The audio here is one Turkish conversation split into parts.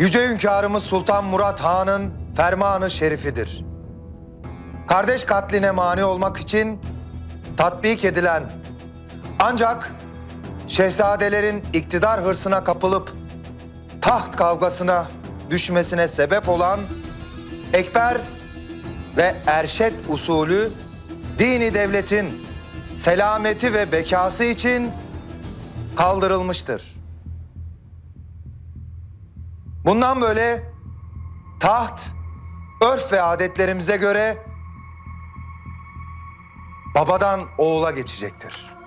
Yüce hünkârımız Sultan Murat Han'ın fermanı şerifidir. Kardeş katline mani olmak için tatbik edilen ancak şehzadelerin iktidar hırsına kapılıp taht kavgasına düşmesine sebep olan ekber ve erşet usulü dini devletin selameti ve bekası için kaldırılmıştır. Bundan böyle taht, örf ve adetlerimize göre babadan oğula geçecektir.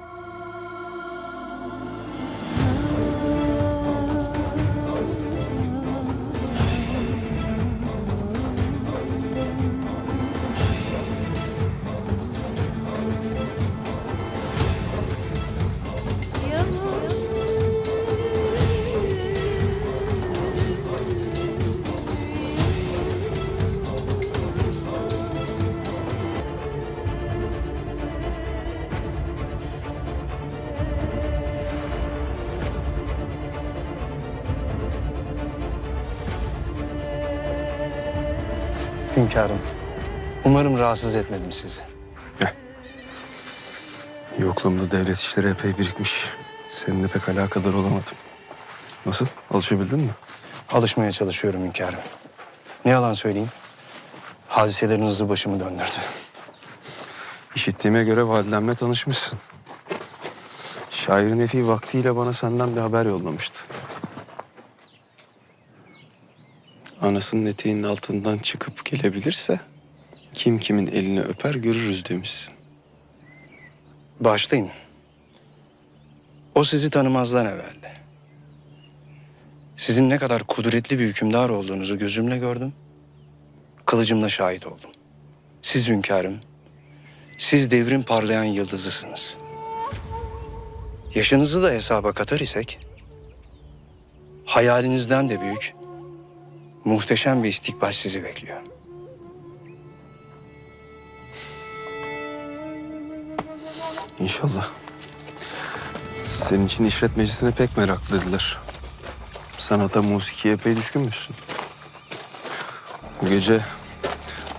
Hünkârım, umarım rahatsız etmedim sizi. Yokluğumda devlet işleri epey birikmiş. Seninle pek alakadar olamadım. Nasıl? Alışabildin mi? Alışmaya çalışıyorum hünkârım. Ne yalan söyleyeyim, hadiselerin hızı başımı döndürdü. İşittiğime göre validenle tanışmışsın. Şair Nefi vaktiyle bana senden bir haber yollamıştı. Anasının eteğinin altından çıkıp gelebilirse kim kimin elini öper görürüz demişsin. Bağışlayın. O sizi tanımazdan evvel. Sizin ne kadar kudretli bir hükümdar olduğunuzu gözümle gördüm. Kılıcımla şahit oldum. Siz hünkârım, siz devrin parlayan yıldızısınız. Yaşınızı da hesaba katar isek, hayalinizden de büyük, muhteşem bir istikbal sizi bekliyor. İnşallah. Senin için işret meclisine pek meraklıydılar. Sanata, musikiye epey düşkünmüşsün. Bu gece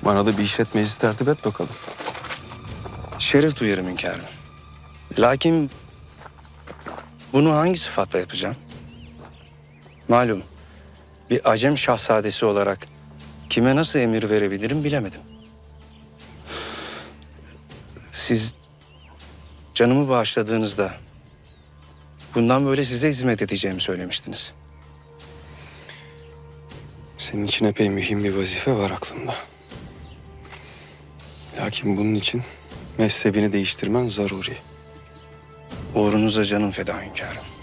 bana da bir işlet meclisi tertip et bakalım. Şeref duyarım hünkârım. Lakin bunu hangi sıfatla yapacağım? Malum bir Acem şahzadesi olarak kime nasıl emir verebilirim bilemedim. Siz canımı bağışladığınızda bundan böyle size hizmet edeceğimi söylemiştiniz. Senin için epey mühim bir vazife var aklımda. Lakin bunun için mezhebini değiştirmen zaruri. Uğrunuza canım feda hünkârım.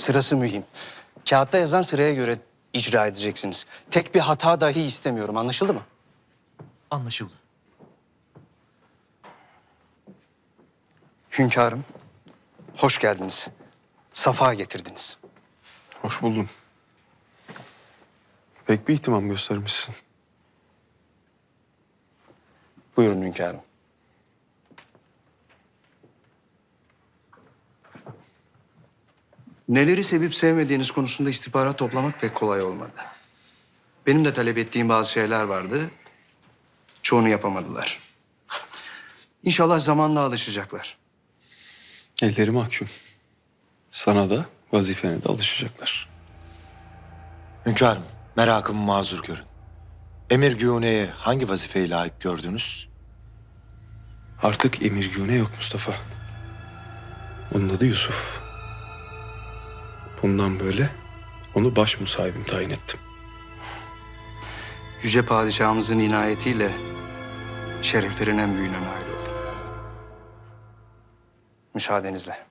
Sırası mühim. Kağıtta yazan sıraya göre icra edeceksiniz. Tek bir hata dahi istemiyorum. Anlaşıldı mı? Anlaşıldı. Hünkârım, hoş geldiniz. Safa getirdiniz. Hoş buldum. Pek bir ihtimam göstermişsin. Buyurun hünkârım. Neleri sevip sevmediğiniz konusunda istihbarat toplamak pek kolay olmadı. Benim de talep ettiğim bazı şeyler vardı. Çoğunu yapamadılar. İnşallah zamanla alışacaklar. Elleri mahkum. Sana da vazifene de alışacaklar. Hünkârım, merakımı mazur görün. Emir Güne'ye hangi vazifeyi layık gördünüz? Artık Emir Güne yok Mustafa. Onun adı Yusuf. Bundan böyle onu baş musahibim tayin ettim. Yüce Padişahımızın inayetiyle şereflerin en büyüğüne nail oldum. Müsaadenizle.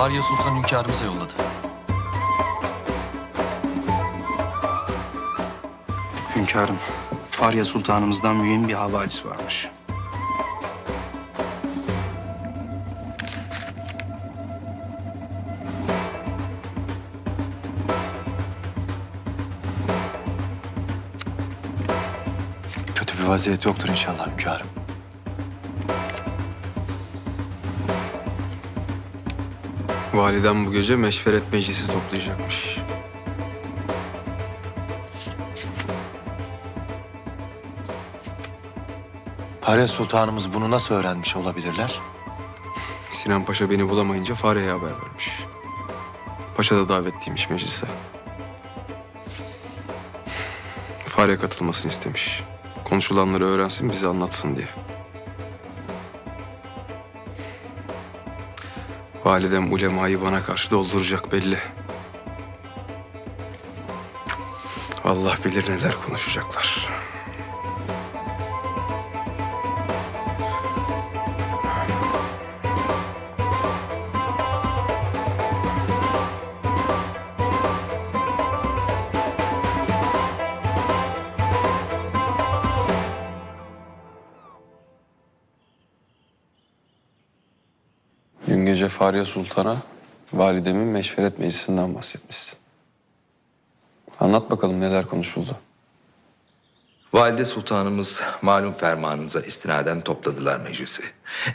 Arya Sultan hünkârımıza yolladı. Hünkârım, Farya Sultanımızdan mühim bir havadis varmış. Kötü bir vaziyet yoktur inşallah hünkârım. Validem bu gece meşveret meclisi toplayacakmış. Paris Sultanımız bunu nasıl öğrenmiş olabilirler? Sinan Paşa beni bulamayınca Fare'ye haber vermiş. Paşa da davetliymiş meclise. Fare katılmasını istemiş. Konuşulanları öğrensin bize anlatsın diye. Validem ulemayı bana karşı dolduracak belli. Allah bilir neler konuşacaklar. Dün gece Fahriye Sultan'a validemin meşveret meclisinden bahsetmişsin. Anlat bakalım neler konuşuldu. Valide Sultanımız malum fermanınıza istinaden topladılar meclisi.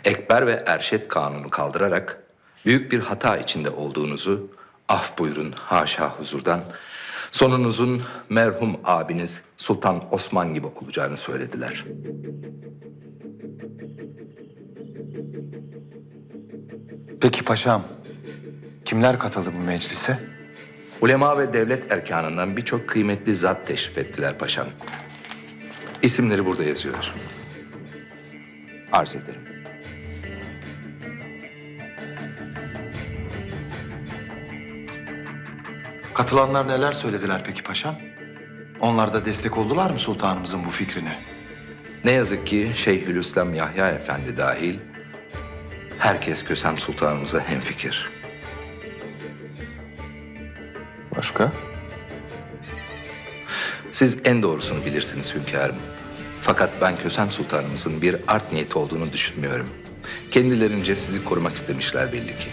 Ekber ve Erşet kanunu kaldırarak büyük bir hata içinde olduğunuzu af buyurun haşa huzurdan sonunuzun merhum abiniz Sultan Osman gibi olacağını söylediler. Peki paşam, kimler katıldı bu meclise? Ulema ve devlet erkanından birçok kıymetli zat teşrif ettiler paşam. İsimleri burada yazıyor. Arz ederim. Katılanlar neler söylediler peki paşam? Onlar da destek oldular mı sultanımızın bu fikrine? Ne yazık ki Şeyhülislam Yahya Efendi dahil herkes Kösem Sultanımıza hemfikir. Başka? Siz en doğrusunu bilirsiniz hünkârım. Fakat ben Kösem Sultanımızın bir art niyeti olduğunu düşünmüyorum. Kendilerince sizi korumak istemişler belli ki.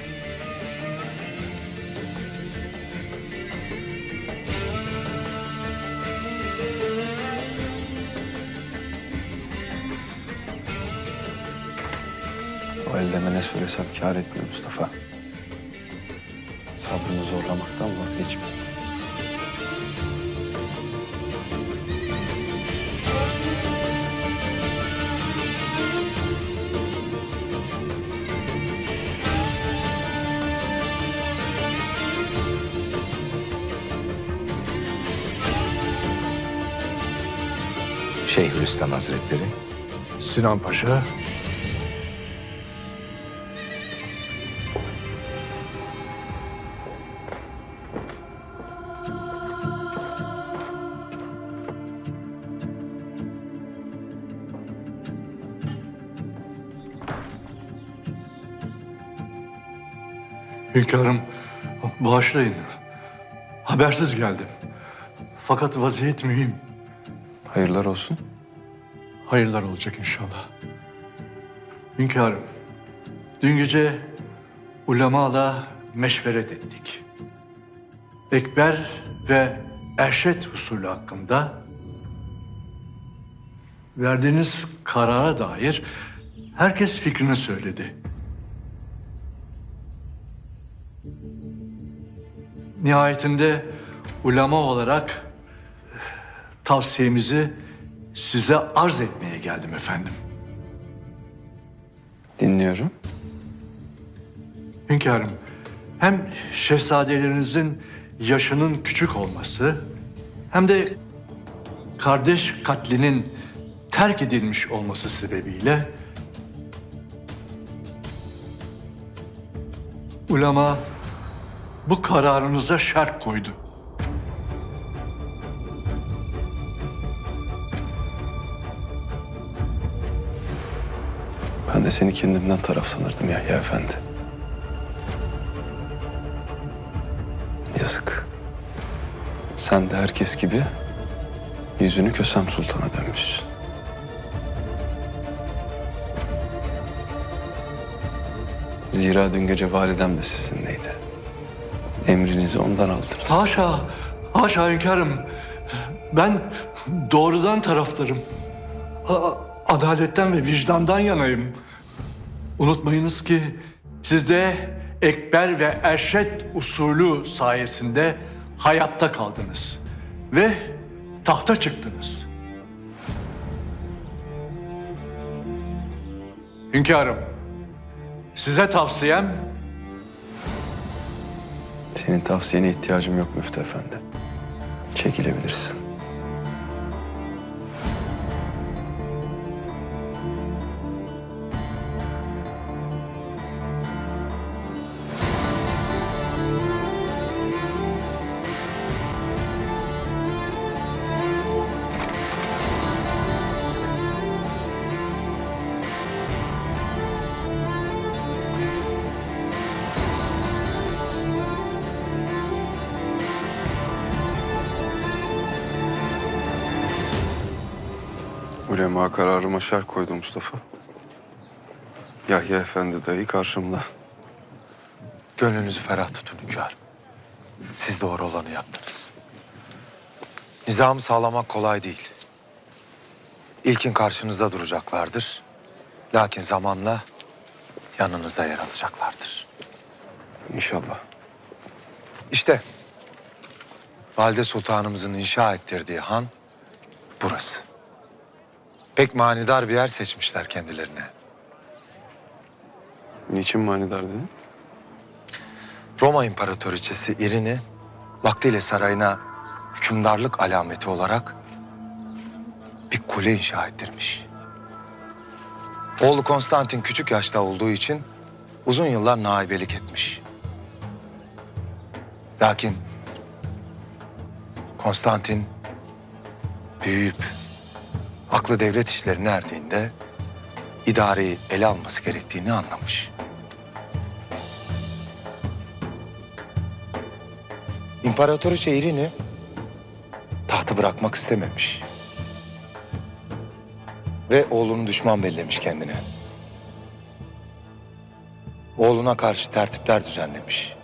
Valideme ne söylesem kâr etmiyor Mustafa. Sabrımı zorlamaktan vazgeçmiyor. Şeyhülislam Hazretleri Sinan Paşa Hünkârım, bağışlayın. Habersiz geldim. Fakat vaziyet mühim. Hayırlar olsun. Hayırlar olacak inşallah. Hünkârım, dün gece ulemala meşveret ettik. Ekber ve Erşet usulü hakkında verdiğiniz karara dair herkes fikrini söyledi. Nihayetinde ulema olarak tavsiyemizi size arz etmeye geldim efendim. Dinliyorum. Hünkârım, hem şehzadelerinizin yaşının küçük olması hem de kardeş katlinin terk edilmiş olması sebebiyle ulema bu kararınıza şart koydu. Ben de seni kendimden taraf sanırdım Yahya Efendi. Yazık. Sen de herkes gibi yüzünü Kösem Sultan'a dönmüşsün. Zira dün gece validem de sizinleydi. Emrinizi ondan aldınız. Haşa, haşa hünkârım. Ben doğrudan taraftarım. A- adaletten ve vicdandan yanayım. Unutmayınız ki siz de Ekber ve Erşet usulü sayesinde hayatta kaldınız. Ve tahta çıktınız. Hünkârım, size tavsiyem Senin tavsiyene ihtiyacım yok Müftü Efendi. Çekilebilirsin. Ulema kararıma şer koydu Mustafa. Yahya Efendi dayı karşımda. Gönlünüzü ferah tutun hünkârım. Siz doğru olanı yaptınız. Nizamı sağlamak kolay değil. İlkin karşınızda duracaklardır. Lakin zamanla yanınızda yer alacaklardır. İnşallah. İşte Valide Sultanımızın inşa ettirdiği han burası. Pek manidar bir yer seçmişler kendilerine. Niçin manidar dedin? Roma İmparatoriçesi İrini vaktiyle sarayına hükümdarlık alameti olarak bir kule inşa ettirmiş. Oğlu Konstantin küçük yaşta olduğu için uzun yıllar naibelik etmiş. Lakin Konstantin büyüyüp aklı devlet işlerine erdiğinde idareyi ele alması gerektiğini anlamış. İmparatoriçe İrini tahtı bırakmak istememiş. Ve oğlunu düşman bellemiş kendine. Oğluna karşı tertipler düzenlemiş.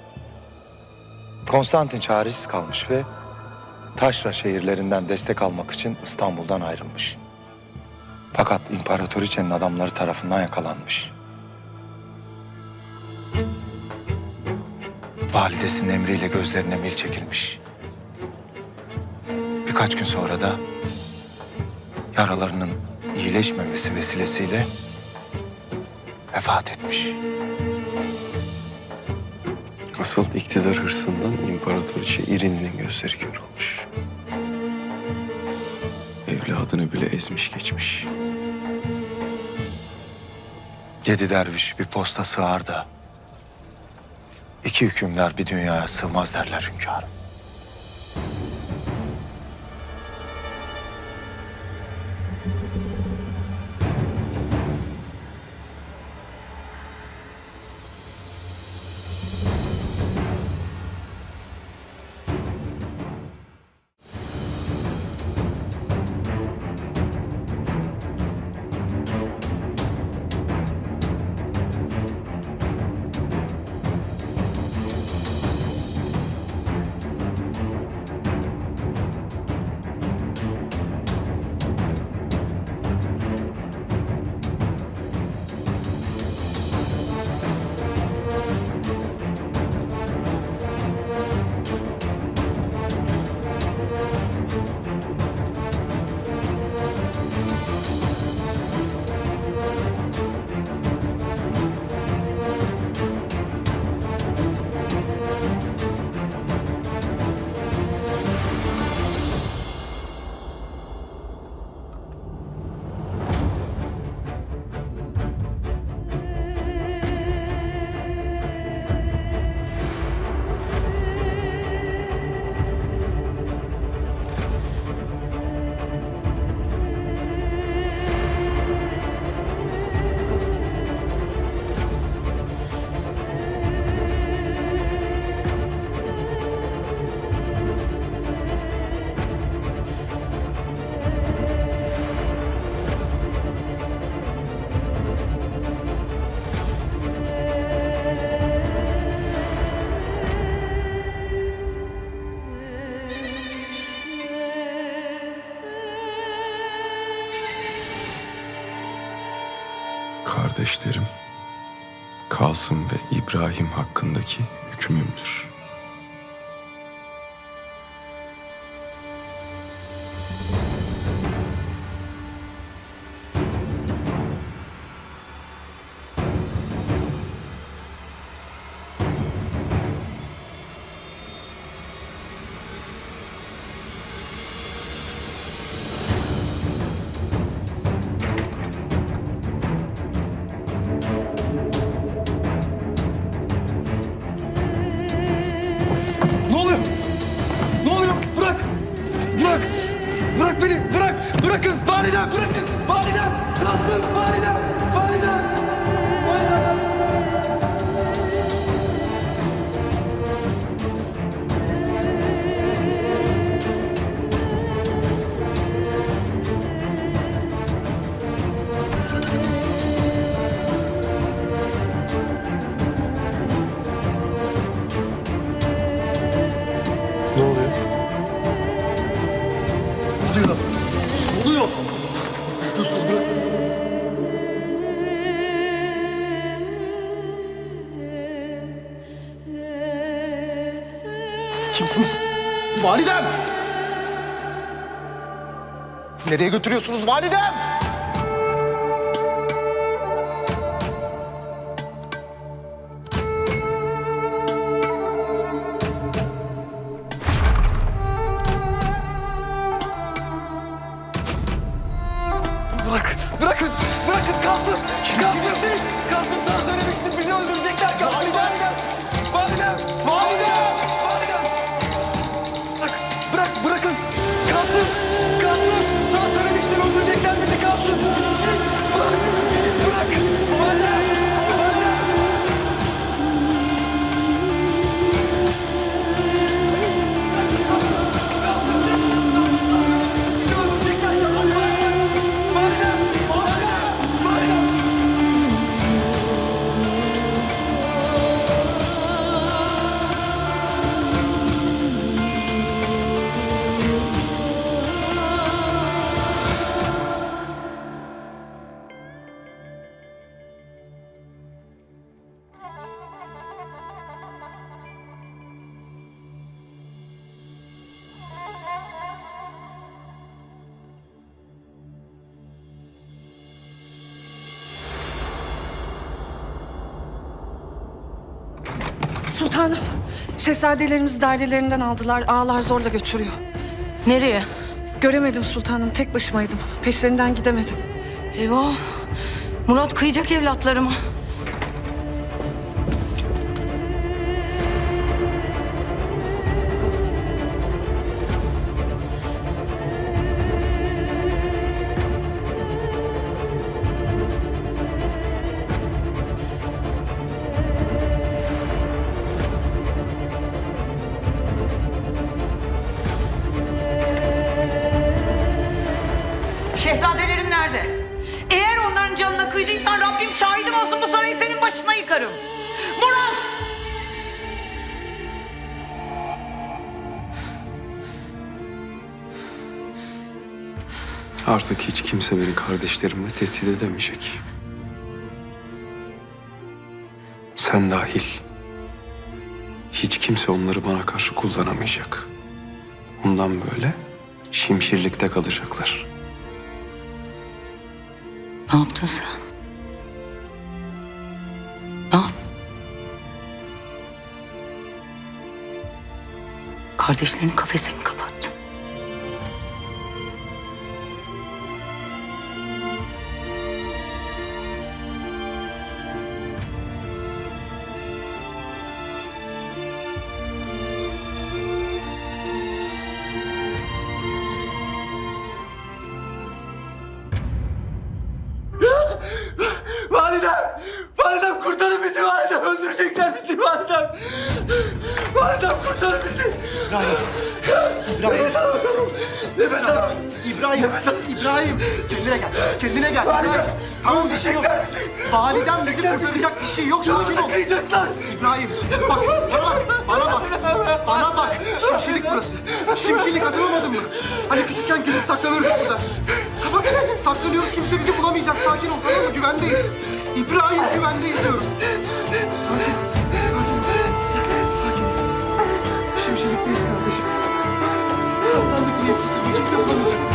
Konstantin çaresiz kalmış ve taşra şehirlerinden destek almak için İstanbul'dan ayrılmış. Fakat imparatoriçenin adamları tarafından yakalanmış. Validesinin emriyle gözlerine mil çekilmiş. Birkaç gün sonra da yaralarının iyileşmemesi vesilesiyle vefat etmiş. Asıl iktidar hırsından imparatoriçe İrini'nin gözleri kör olmuş. Evladını bile ezmiş geçmiş. Yedi derviş bir posta sığar da iki hükümdar bir dünyaya sığmaz derler hünkârım. Kardeşlerim Kasım ve İbrahim hakkındaki hükmümdür. Nereye götürüyorsunuz validem? Şehzadelerimizi daidelerinden aldılar. Ağalar zorla götürüyor. Nereye? Göremedim sultanım, tek başımaydım. Peşlerinden gidemedim. Eyvah. Murat kıyacak evlatlarımı. Kardeşlerimle tehdit edemeyecek. Sen dahil. Hiç kimse onları bana karşı kullanamayacak. Bundan böyle şimşirlikte kalacaklar. Ne yaptın sen? Ne? Kardeşlerini kafese mi kapattın? Bizi! İbrahim. Nefes alamıyorum! Nefes alamıyorum! İbrahim. İbrahim. Kendine gel. Kendine gel. Validem! Tamam bir şey yok. Öldürecekler bizi! Kurtaracak bir şey yok. Sakin ol. kıyacaklar! İbrahim. Bak bana bak. Bana bak. Bana bak. Şimşirlik burası. Şimşirlik hatırlamadın mı? Hani küçükken gidip saklanırdık burada. Bak saklanıyoruz kimse bizi bulamayacak. Sakin ol tamam mı? Güvendeyiz. İbrahim güvendeyiz diyorum. Sakin. Sakin. disciplines.